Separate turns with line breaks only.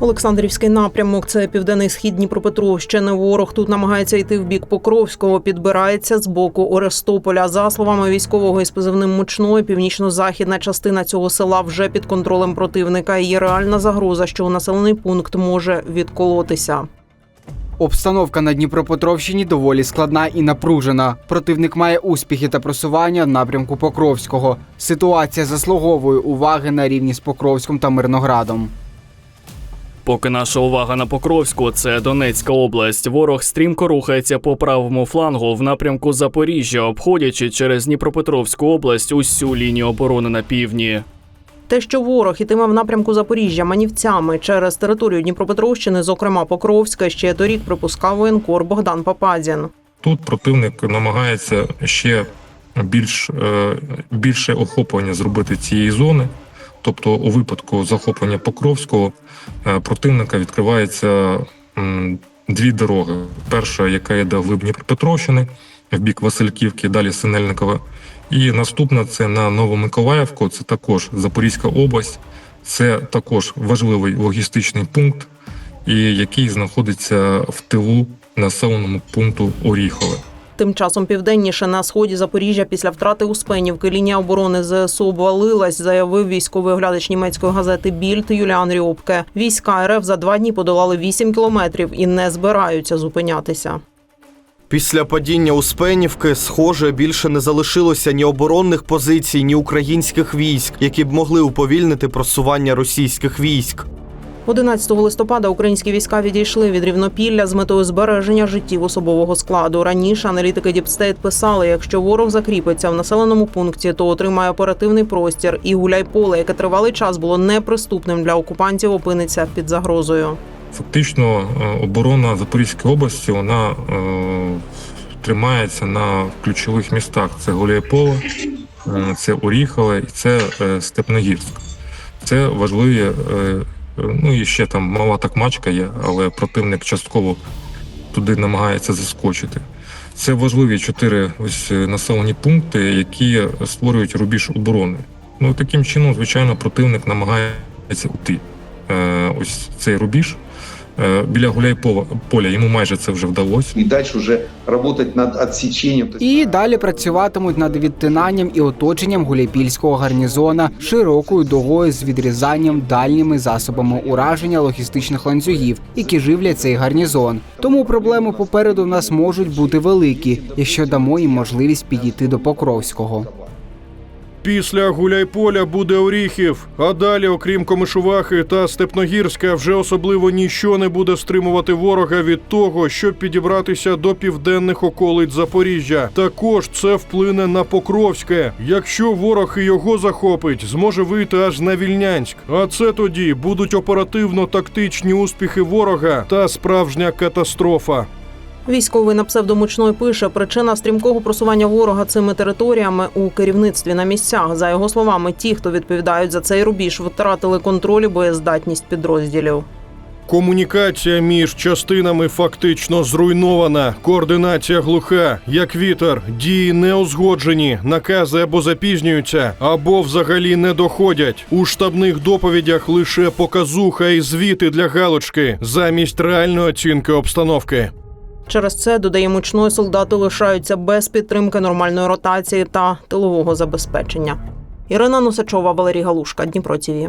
Олександрівський напрямок це південний схід Дніпропетровщини. Ворог тут намагається йти в бік Покровського, підбирається з боку Орестополя. За словами військового із позивним мучної, північно-західна частина цього села вже під контролем противника. Є реальна загроза, що населений пункт може відколотися.
Обстановка на Дніпропетровщині доволі складна і напружена. Противник має успіхи та просування в напрямку Покровського. Ситуація заслуговує уваги на рівні з Покровськом та Мирноградом.
Поки наша увага на Покровську, це Донецька область. Ворог стрімко рухається по правому флангу в напрямку Запоріжжя, обходячи через Дніпропетровську область усю лінію оборони на півдні.
Те, що ворог ітиме в напрямку Запоріжжя манівцями через територію Дніпропетровщини, зокрема Покровська, ще торік припускав воєнкор Богдан Пападін.
Тут противник намагається ще більш, е, більше охоплення зробити цієї зони. Тобто, у випадку захоплення Покровського е, противника відкривається дві дороги. Перша, яка йде в Дніпропетровщини, в бік Васильківки, далі Синельникова. І наступна це на Новомиколаївку, це також Запорізька область, це також важливий логістичний пункт, і який знаходиться в тилу населеному пункту Оріхове.
Тим часом південніше на сході Запоріжжя після втрати Успенівки лінія оборони ЗСУ обвалилась, заявив військовий оглядач німецької газети Більд Юліан Рьопке. Війська РФ за два дні подолали 8 кілометрів і не збираються зупинятися.
Після падіння Успенівки, схоже, більше не залишилося ні оборонних позицій, ні українських військ, які б могли уповільнити просування російських військ.
11 листопада українські війська відійшли від рівнопілля з метою збереження життів особового складу. Раніше аналітики Діпстейт писали, якщо ворог закріпиться в населеному пункті, то отримає оперативний простір, і гуляйполе, яке тривалий час було неприступним для окупантів, опиниться під загрозою.
Фактично, е, оборона Запорізької області вона е, тримається на ключових містах: це Гуляйполе, е, це Оріхове і це Степногірськ. Це важливі. Ну і ще там мала так мачка є, але противник частково туди намагається заскочити. Це важливі чотири ось е, населені пункти, які створюють рубіж оборони. Ну таким чином, звичайно, противник намагається уйти. Е, ось цей рубіж. Е, Біля Гуляйполя поля йому майже це вже вдалося.
и дальше уже работать над отсечением. То есть
І далі працюватимуть над відтинанням і оточенням гуляйпільського гарнізона широкою дугою з відрізанням дальніми засобами ураження логістичних ланцюгів, які живлять цей гарнізон. Тому проблеми попереду в нас можуть бути великі, якщо дамо їм можливість підійти до Покровського.
Після Гуляйполя буде Оріхів, а далі, окрім Комишувахи та Степногірська, вже особливо ніщо не буде стримувати ворога від того, щоб підібратися до південних околиць Запоріжжя. Також це вплине на Покровське. Якщо ворог і його захопить, зможе вийти аж на Вільнянськ. А це тоді будуть оперативно-тактичні успіхи ворога та справжня катастрофа.
Військовий на псевдомучної пише, причина стрімкого просування ворога цими територіями у керівництві на місцях. За його словами, ті, хто відповідають за цей рубіж, втратили контроль і боєздатність підрозділів.
Комунікація між частинами фактично зруйнована. Координація глуха, як вітер, дії не узгоджені, накази або запізнюються, або взагалі не доходять. У штабних доповідях лише показуха і звіти для галочки замість реальної оцінки обстановки.
Через це додає мучної солдати лишаються без підтримки нормальної ротації та тилового забезпечення. Ірина Носачова, Валерій Галушка, Дніпро ТІВІ.